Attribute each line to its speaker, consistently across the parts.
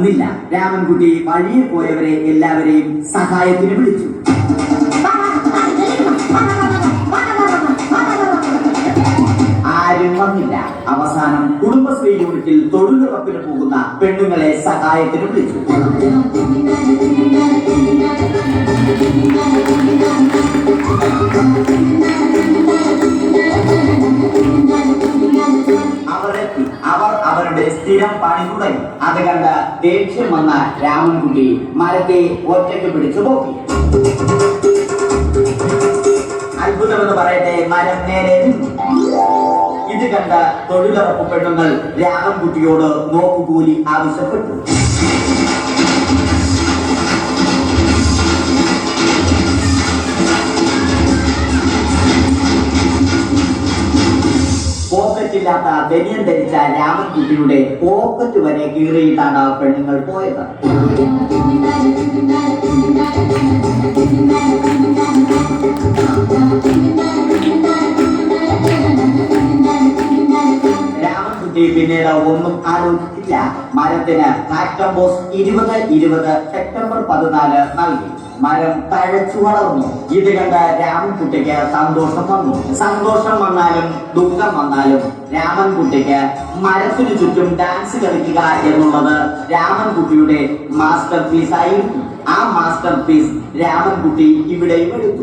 Speaker 1: നടക്കുന്നില്ല രാമൻകുട്ടി വഴിയിൽ പോയവരെ എല്ലാവരെയും സഹായത്തിന് വിളിച്ചു. ആരും വന്നില്ല. അവസാനം കുടുംബശ്രീ യൂണിറ്റിൽ തൊഴിലുറപ്പിന് പോകുന്ന പെണ്ണുങ്ങളെ സഹായത്തിന് വിളിച്ചു. സ്ഥിരം പണി തുടങ്ങി അത് കണ്ട ദേഷ്യം വന്ന രാമൻകുട്ടി മരത്തെ ഒറ്റയ്ക്ക് പിടിച്ചു പോക്കി. അത്ഭുതമെന്ന് പറയട്ടെ മരം നേരെ ഇത് കണ്ട തൊഴിലുറപ്പ് പെണ്ണുങ്ങൾ രാമൻകുട്ടിയോട് നോക്കുകൂലി ആവശ്യപ്പെട്ടു. പോക്കറ്റില്ലാത്ത ബനിയൻ ധരിച്ച രാമൻകുട്ടിയുടെ പോക്കറ്റ് വരെ കീറിയിട്ടാണ് പെണ്ണുങ്ങൾ പോയത്. രാമൻകുട്ടി പിന്നീട് ഒന്നും ആലോചിച്ചില്ല. മരത്തിന് കാറ്റംബോസ് ഇരുപത് ഇരുപത് സെപ്റ്റംബർ പതിനാല് നൽകി. മരം തഴച്ചു വളർന്നു. ഇത് കണ്ട രാമൻകുട്ടിക്ക് സന്തോഷം വന്നു. സന്തോഷം വന്നാലും ദുഃഖം വന്നാലും രാമൻകുട്ടിക്ക് മരത്തിനു ചുറ്റും ഡാൻസ് കളിക്കുക എന്നുള്ളത് രാമൻകുട്ടിയുടെ മാസ്റ്റർ പീസ് ആയിരുന്നു ആ മാസ്റ്റർ പീസ് രാമൻകുട്ടി ഇവിടെയും എടുത്തു.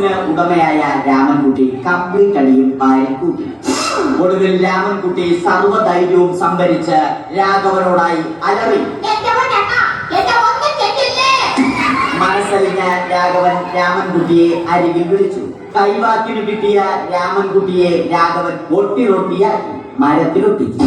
Speaker 1: മനസ്സിന് ഉടമയായ രാമൻകുട്ടി കംപ്ലീറ്റ് അടിയും പായം കൂട്ടി ഒടുവിൽ രാമൻകുട്ടി സർവധൈര്യവും സംഭരിച്ച് രാഘവനോടായി അലറി. മനസ്സലിഞ്ഞ രാഘവൻ രാമൻകുട്ടിയെ അരികിൽ വിളിച്ചു. കൈവാക്കിന് കിട്ടിയ രാമൻകുട്ടിയെ രാഘവൻ ഒട്ടി റൊട്ടിയാക്കി മരത്തിലൊട്ടിച്ചു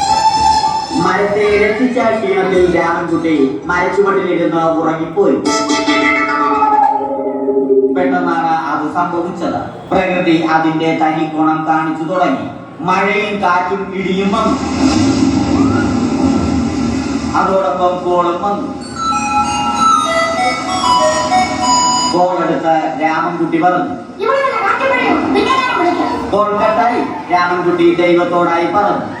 Speaker 1: മരത്തെ രക്ഷിച്ച ക്ഷീണത്തിൽ രാമൻകുട്ടി മരച്ചുവട്ടിലിരുന്ന് ഉറങ്ങിപ്പോയി. പെട്ടെന്നാണ് അത് സംഭവിച്ചത്. പ്രകൃതി അതിന്റെ തനി ഗുണം കാണിച്ചു തുടങ്ങി. മഴയും കാറ്റും ഇടിയും വന്നു. അതോടൊപ്പം കോളും വന്നു. കോളെടുത്ത് രാമൻകുട്ടി പറഞ്ഞു. കോൾ കട്ടായി രാമൻകുട്ടി ദൈവത്തോടായി പറഞ്ഞു.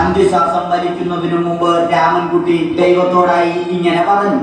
Speaker 1: അന്ത്യശ്വാസം വലിക്കുന്നതിനു മുമ്പ് രാമൻകുട്ടി ദൈവത്തോടായി ഇങ്ങനെ പറഞ്ഞു.